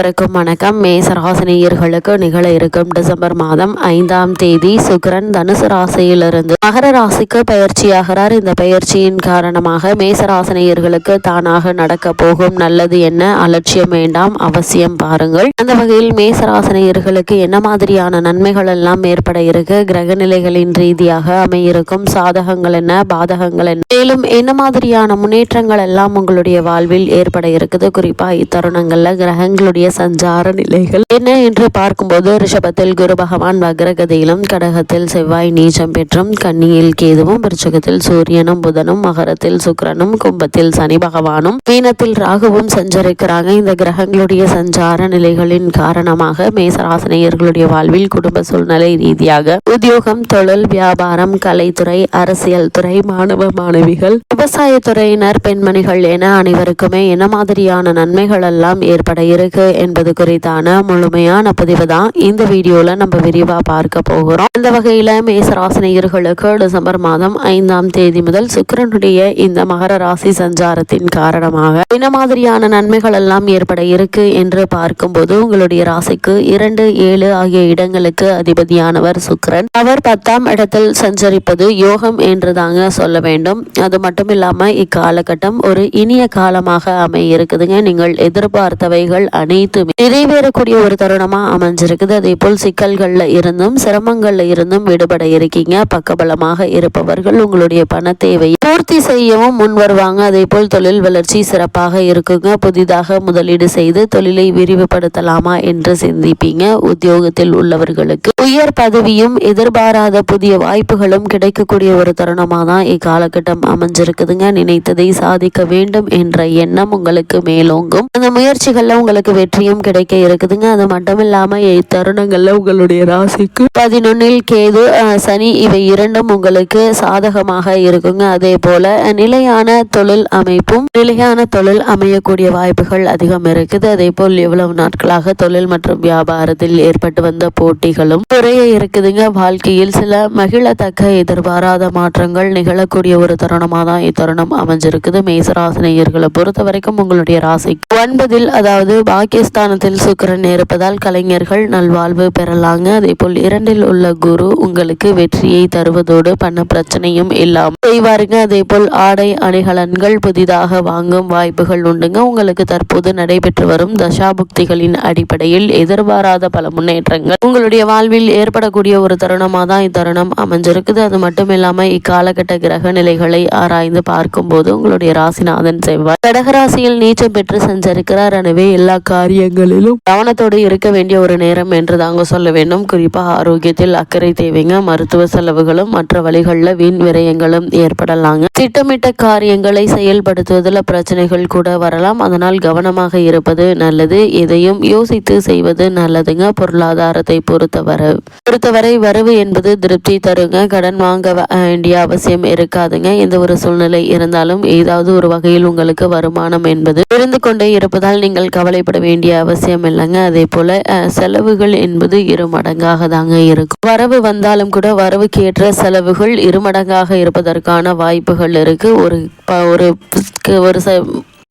அனைவருக்கும் வணக்கம். மேசராசினியர்களுக்கு நிகழ இருக்கும் டிசம்பர் மாதம் ஐந்தாம் தேதி சுக்கரன் தனுசு ராசியிலிருந்து மகர ராசிக்கு பயிற்சியாகிறார். இந்த பயிற்சியின் காரணமாக மேசராசினியர்களுக்கு தானாக நடக்க போகும் நல்லது என்ன? அலட்சியம் வேண்டாம். அவசியம் பாருங்கள். அந்த வகையில் மேசராசினியர்களுக்கு என்ன மாதிரியான நன்மைகள் எல்லாம் ஏற்பட இருக்கு? கிரக நிலைகளின் ரீதியாக அமையிருக்கும் சாதகங்கள் என்ன? பாதகங்கள் என்ன? மேலும் என்ன மாதிரியான முன்னேற்றங்கள் எல்லாம் உங்களுடைய வாழ்வில் ஏற்பட இருக்குது? குறிப்பா இத்தருணங்கள்ல கிரகங்களுடைய சஞ்சார நிலைகள் என்ன என்று பார்க்கும்போது ரிஷபத்தில் குரு பகவான் வக்ரகதியிலும் கடகத்தில் செவ்வாய் நீச்சம் பெற்றும் கன்னியில் கேதுவும் விருச்சகத்தில் சூரியனும் புதனும் மகரத்தில் சுக்கிரனும் கும்பத்தில் சனி பகவானும் மீனத்தில் ராகுவும் சஞ்சரிக்கிறாங்க. இந்த கிரகங்களுடைய சஞ்சார நிலைகளின் காரணமாக மேசராசனையர்களுடைய வாழ்வில் குடும்ப சூழ்நிலை ரீதியாக உத்தியோகம் தொழில் வியாபாரம் கலைத்துறை அரசியல் துறை மாணவ மாணவிகள் விவசாயத்துறையினர் பெண்மணிகள் என அனைவருக்குமே என்ன மாதிரியான நன்மைகள் எல்லாம் ஏற்பட இருக்கு என்பது குறித்தான முழுமையான பதிவு தான் இந்த வீடியோவில் நம்ம விரிவாக பார்க்க போகிறோம். இந்த வகையில் மேசராசினியர்களுக்கு டிசம்பர் மாதம் ஐந்தாம் தேதி முதல் சுக்கரனுடைய இந்த மகர ராசி சஞ்சாரத்தின் காரணமாக என்ன மாதிரியான நன்மைகள் எல்லாம் ஏற்பட இருக்கு என்று பார்க்கும்போது உங்களுடைய ராசிக்கு இரண்டு ஏழு ஆகிய இடங்களுக்கு அதிபதியானவர் சுக்கரன். அவர் பத்தாம் இடத்தில் சஞ்சரிப்பது யோகம் என்று தாங்க சொல்ல வேண்டும். அது மட்டும் இல்லாம இக்காலகட்டம் ஒரு இனிய காலமாக அமைய இருக்குதுங்க. நீங்கள் எதிர்பார்த்தவைகள் அணி அனைத்துமே நிறைவேறக்கூடிய ஒரு தருணமா அமைஞ்சிருக்குது. அதே போல் சிக்கல்கள்ல இருந்தும் சிரமங்கள்ல இருந்தும் விடுபட இருக்கீங்க. பக்கபலமாக இருப்பவர்கள் உங்களுடைய பண தேவையை பூர்த்தி செய்யவும் முன் வருவாங்க. அதே போல் தொழில் வளர்ச்சி சிறப்பாக இருக்குங்க. புதிதாக முதலீடு செய்து தொழிலை விரிவுபடுத்தலாமா என்று சிந்திப்பீங்க. உத்தியோகத்தில் உள்ளவர்களுக்கு உயர் பதவியும் எதிர்பாராத புதிய வாய்ப்புகளும் கிடைக்கக்கூடிய ஒரு தருணமாக தான் இக்காலகட்டம் அமைஞ்சிருக்குதுங்க. நினைத்ததை சாதிக்க வேண்டும் என்ற எண்ணம் உங்களுக்கு மேலோங்கும். அந்த முயற்சிகள்ல உங்களுக்கு வெற்றியும் கிடைக்க இருக்குதுங்க. அது மட்டும் இல்லாம இத்தருணங்கள்ல உங்களுடைய ராசிக்கு பதினொன்னில் கேது சனி இவை இரண்டும் உங்களுக்கு சாதகமாக இருக்குங்க. அதே போல நிலையான தொழில் அமைப்பும் நிலையான தொழில் அமையக்கூடிய வாய்ப்புகள் அதிகம் இருக்குது. அதே போல் எவ்வளவு நாட்களாக தொழில் மற்றும் வியாபாரத்தில் ஏற்பட்டு வந்த போட்டிகளும் குறைய இருக்குதுங்க. வாழ்க்கையில் சில மகிழத்தக்க எதிர்பாராத மாற்றங்கள் நிகழக்கூடிய ஒரு தருணமாக தான் இத்தருணம் அமைஞ்சிருக்குது. மேசராசினியர்களை பொறுத்த வரைக்கும் உங்களுடைய ராசி ஒன்பதில் அதாவது பாகிஸ்தானத்தில் சுக்கிரன் இருப்பதால் கலைஞர்கள் நல்வாழ்வு பெறலாங்க. அதே போல் இரண்டில் உள்ள குரு உங்களுக்கு வெற்றியை தருவதோடு பண்ண பிரச்சனையும் இல்லாமல் செய்வாருங்க. அதே போல் ஆடை அணிகலன்கள் புதிதாக வாங்கும் வாய்ப்புகள் உண்டுங்க. உங்களுக்கு தற்போது நடைபெற்று வரும் தசாபுக்திகளின் அடிப்படையில் எதிர்பாராத பல முன்னேற்றங்கள். உங்களுடைய வாழ்வில் ஏற்படக்கூடிய ஒரு தருணமாக தான் இத்தருணம் அமைஞ்சிருக்குது. அது மட்டும் இல்லாம இக்காலகட்ட கிரக நிலைகளை ஆராய்ந்து பார்க்கும்போது உங்களுடைய ராசிநாதன் செவ்வாய். கடகராசியில் நீச்சம் பெற்று சென்றிருக்கிறார் எனவே எல்லா காரியங்களிலும் கவனத்தோடு இருக்க வேண்டிய ஒரு நேரம் என்று தாங்க சொல்ல வேண்டும். குறிப்பாக ஆரோக்கியத்தில் அக்கறை தேவைங்க. மருத்துவ செலவுகளும் மற்ற வழிகளில் வீண் விரயங்களும் ஏற்படலாங்க. திட்டமிட்ட காரியங்களை செயல்படுத்துவதில் பிரச்சனைகள் கூட வரலாம். அதனால் கவனமாக இருப்பது நல்லது. எதையும் யோசித்து செய்வது நல்லதுங்க. பொருளாதாரத்தை பொறுத்தவரை பொறுத்தவரை வரவு என்பது திருப்தி தருங்க. கடன் வாங்க வேண்டிய அவசியம் இருக்காதுங்க. எந்த ஒரு சூழ்நிலை இருந்தாலும் ஏதாவது ஒரு வகையில் உங்களுக்கு வருமானம் என்பது இருந்து கொண்டே இருப்பதால் நீங்கள் கவலைப்பட வேண்டும் வேண்டிய அவசியம் இல்லைங்க. அதே போல அஹ், செலவுகள் என்பது இரு மடங்காக தாங்க இருக்கும். வரவு வந்தாலும் கூட வரவுக்கு ஏற்ற செலவுகள் இருமடங்காக இருப்பதற்கான வாய்ப்புகள் இருக்கு. ஒரு ஒரு ஒரு ச-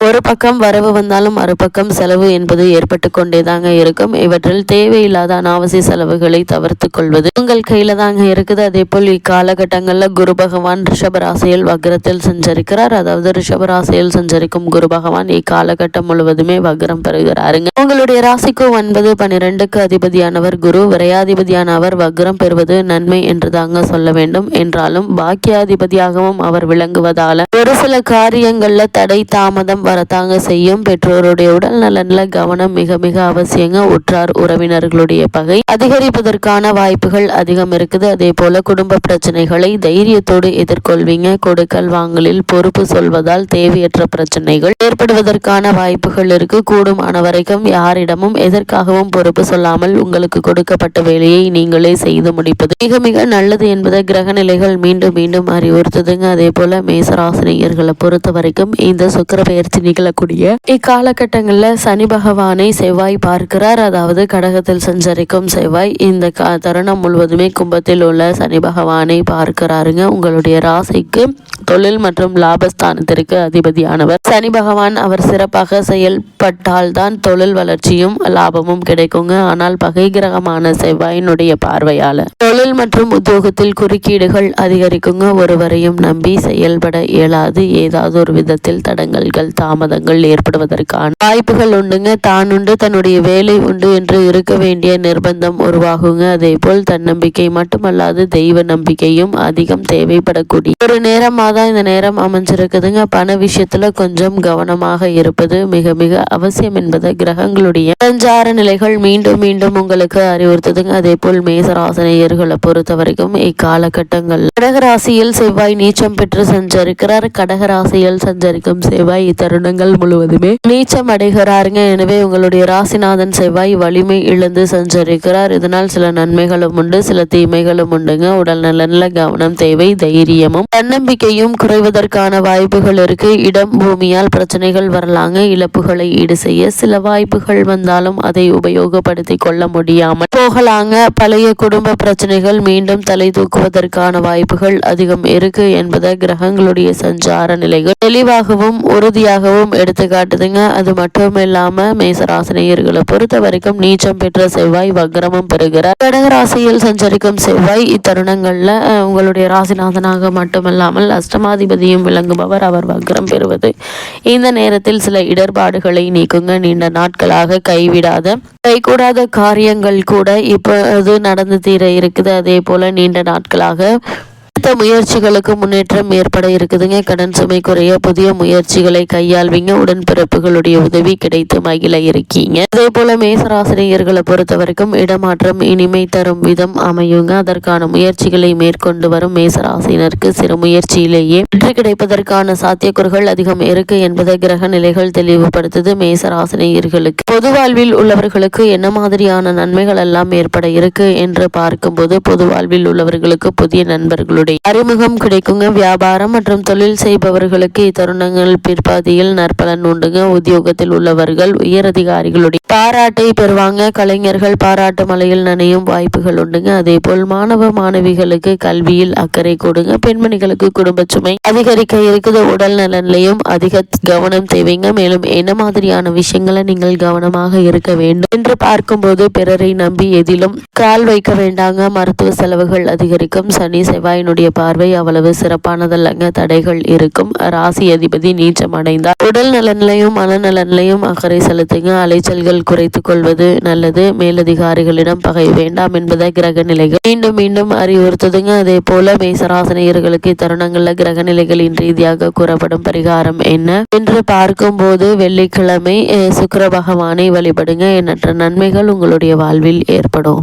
ஒரு பக்கம் வரவு வந்தாலும் மறுபக்கம் செலவு என்பது ஏற்பட்டு கொண்டே தாங்க இருக்கும். இவற்றில் தேவையில்லாத அனாவசிய செலவுகளை தவிர்த்து கொள்வது உங்கள் கையில தாங்க இருக்குது. அதே போல் இக்காலகட்டங்களில் குரு பகவான் ரிஷபராசியில் வக்ரத்தில் சஞ்சரிக்கிறார். அதாவது ரிஷபராசியில் சஞ்சரிக்கும் குரு பகவான் இக்காலகட்டம் முழுவதுமே வக்ரம் பெறுகிறாருங்க. உங்களுடைய ராசிக்கு ஒன்பது பன்னிரெண்டுக்கு அதிபதியானவர் குரு. விரையாதிபதியான அவர் வக்ரம் பெறுவது நன்மை என்று தாங்க சொல்ல வேண்டும். என்றாலும் பாக்கியாதிபதியாகவும் அவர் விளங்குவதால ஒரு சில காரியங்கள்ல தடை தாமதம் வரத்தாங்க செய்யும். பெற்றோருடைய உடல் நலன்ல கவனம் மிக மிக அவசியங்க. உற்றார் உறவினர்களுடைய பகை அதிகரிப்பதற்கான வாய்ப்புகள் அதிகம் இருக்குது. அதே போல குடும்ப பிரச்சனைகளை தைரியத்தோடு எதிர்கொள்வீங்க. கொடுக்கல் வாங்கலில் பொறுப்பு சொல்வதால் தேவையற்ற பிரச்சனைகள் ஏற்படுவதற்கான வாய்ப்புகள் இருக்கு. கூடுமான வரைக்கும் யாரிடமும் எதற்காகவும் பொறுப்பு சொல்லாமல் உங்களுக்கு கொடுக்கப்பட்ட வேலையை நீங்களே செய்து முடிப்பது மிக மிக நல்லது என்பதை கிரக நிலைகள் மீண்டும் மீண்டும் அறிவுறுத்துதுங்க. அதே போல மேசராசினியர்களை பொறுத்த வரைக்கும் இந்த சுக்கர பயிற்சி நிகழக்கூடிய இக்காலகட்டங்களில் சனி பகவானை செவ்வாய் பார்க்கிறார். அதாவது கடகத்தில் சஞ்சரிக்கும் செவ்வாய். இந்த க தருணம் முழுவதுமே கும்பத்தில் உள்ள சனி பகவானை பார்க்கிறாருங்க. உங்களுடைய ராசிக்கு தொழில் மற்றும் லாபஸ்தானத்திற்கு அதிபதியானவர். சனி பகவான் அவர் சிறப்பாக செயல்பட்டால்தான் தொழில் வளர்ச்சியும் லாபமும் கிடைக்குங்க. ஆனால் பகை கிரகமான செவ்வாயினுடைய பார்வையால. தொழில் மற்றும் உத்தியோகத்தில் குறுக்கீடுகள் அதிகரிக்குங்க. ஒருவரையும் நம்பி செயல்பட இயலாது. ஏதாவது ஒரு விதத்தில் தடங்கல்கள் தாமதங்கள் ஏற்படுவதற்கான வாய்ப்புகள் உண்டுங்க. தான் உண்டு தன்னுடைய வேலை உண்டு என்று இருக்க வேண்டிய நிர்பந்தம் உருவாகுங்க. அதே போல் தன்னம்பிக்கை மட்டுமல்லாது தெய்வ நம்பிக்கையும் அதிகம் தேவைப்படக்கூடிய ஒரு நேரமாக தான் இந்த நேரம் அமைஞ்சிருக்குதுங்க. பண விஷயத்துல கொஞ்சம் கவனமாக இருப்பது மிக மிக அவசியம் என்பதை கிரகங்களுடைய சஞ்சார நிலைகள் மீண்டும் மீண்டும் உங்களுக்கு அறிவுறுத்துதுங்க. அதே போல் மேசராசனையர்கள் பொறுத்த வரைக்கும் இக்காலகட்டங்கள் கடகராசியில் செவ்வாய் நீச்சம் பெற்று சஞ்சரிக்கிறார். கடகராசியில் சஞ்சரிக்கும் செவ்வாய் இத்தருணங்கள் முழுவதுமே நீச்சம் அடைகிறாருங்க. எனவே உங்களுடைய ராசிநாதன் செவ்வாய் வலிமை இழந்து சஞ்சரிக்கிறார். இதனால் சில நன்மைகளும் உண்டு சில தீமைகளும் உண்டுங்க. உடல் நலன்ல கவனம் தேவை தைரியமும் தன்னம்பிக்கையும் குறைவதற்கான வாய்ப்புகள் இருக்கு. இடம் பூமியால் பிரச்சனைகள் வரலாங்க. இழப்புகளை ஈடு செய்ய சில வாய்ப்புகள் வந்தாலும் அதை உபயோகப்படுத்தி கொள்ள முடியாமல் போகலாங்க. பழைய குடும்ப பிரச்சனை பிரச்சனைகள் மீண்டும் தலை தூக்குவதற்கான வாய்ப்புகள் அதிகம் இருக்கு என்பதை கிரகங்களுடைய சஞ்சார நிலைகள் தெளிவாகவும் உறுதியாகவும் எடுத்து காட்டுதுங்க. அது மட்டும் இல்லாம மேசராசினியர்களை பொறுத்த வரைக்கும் நீச்சம் பெற்ற செவ்வாய் வக்ரமும் பெறுகிறார். கடகராசியில் சஞ்சரிக்கும் செவ்வாய் இத்தருணங்கள்ல உங்களுடைய ராசிநாதனாக மட்டுமல்லாமல் அஷ்டமாதிபதியும் விளங்குபவர். அவர் வக்ரம் பெறுவது. இந்த நேரத்தில் சில இடர்பாடுகளை நீக்குங்க. நீண்ட நாட்களாக கைவிடாத கைகூடாத காரியங்கள் கூட இப்போ அது நடந்து தீர இருக்குது. அதே போல நீண்ட நாட்களாக அடுத்த முயற்சிகளுக்கு முன்னேற்றம் ஏற்பட இருக்குதுங்க. கடன் சுமை குறைய புதிய முயற்சிகளை கையாள்வீங்க. உடன்பிறப்புகளுடைய உதவி கிடைத்து மகிழ இருக்கீங்க. அதே போல மேசராசிரியர்களை பொறுத்த வரைக்கும் இடமாற்றம் இனிமை தரும் விதம் அமையுங்க. அதற்கான முயற்சிகளை மேற்கொண்டு வரும் மேசராசினருக்கு சிறு முயற்சியிலேயே வெற்றி கிடைப்பதற்கான சாத்தியக்கூறுகள் அதிகம் இருக்கு என்பதை கிரக நிலைகள் தெளிவுபடுத்துது மேசராசினியர்களுக்கு. பொது வாழ்வில் உள்ளவர்களுக்கு என்ன மாதிரியான நன்மைகள் எல்லாம் ஏற்பட இருக்கு என்று பார்க்கும்போது பொது வாழ்வில் உள்ளவர்களுக்கு புதிய நண்பர்களுடைய அறிமுகம் கிடைக்குங்க. வியாபாரம் மற்றும் தொழில் செய்பவர்களுக்கு இத்தருணங்கள் பிற்பாதியில் நற்பலன் உண்டுங்க. உத்தியோகத்தில் உள்ளவர்கள் உயர் அதிகாரிகளுடைய பாராட்டை பெறுவாங்க. கலைஞர்கள் பாராட்டு மலையில் நனையும் வாய்ப்புகள் உண்டுங்க. அதே போல் மாணவ மாணவிகளுக்கு கல்வியில் அக்கறை கொடுங்க. பெண்மணிகளுக்கு குடும்ப சுமை அதிகரிக்க இருக்குது. உடல் நலன்லையும் அதிக கவனம் தேவைங்க. மேலும் என்ன மாதிரியான விஷயங்களை நீங்கள் கவனமாக இருக்க வேண்டும் என்று பார்க்கும்போது பிறரை நம்பி எதிலும் கால் வைக்க வேண்டாங்க. மருத்துவ செலவுகள் அதிகரிக்கும். சனி செவ்வாய் அவருடைய பார்வை அவ்வளவு சிறப்பானதல்லங்க. தடைகள் இருக்கும். ராசி அதிபதி நீச்சம் அடைந்தார் உடல் நலன்லையும் மனநலன்லையும் அக்கறை செலுத்துங்க. அலைச்சல்கள் குறைத்துக் கொள்வது நல்லது. மேலதிகாரிகளிடம் பகை வேண்டாம் என்பதை கிரக நிலைகள் மீண்டும் மீண்டும் அறிவுறுத்துதுங்க. அதே போல மேசராசனியர்களுக்கு தருணங்கள்ல கிரக நிலைகளின் ரீதியாக கூறப்படும் பரிகாரம் என்ன என்று பார்க்கும் போது வெள்ளிக்கிழமை சுக்கர பகவானை வழிபடுங்க. எண்ணற்ற நன்மைகள் உங்களுடைய வாழ்வில் ஏற்படும்.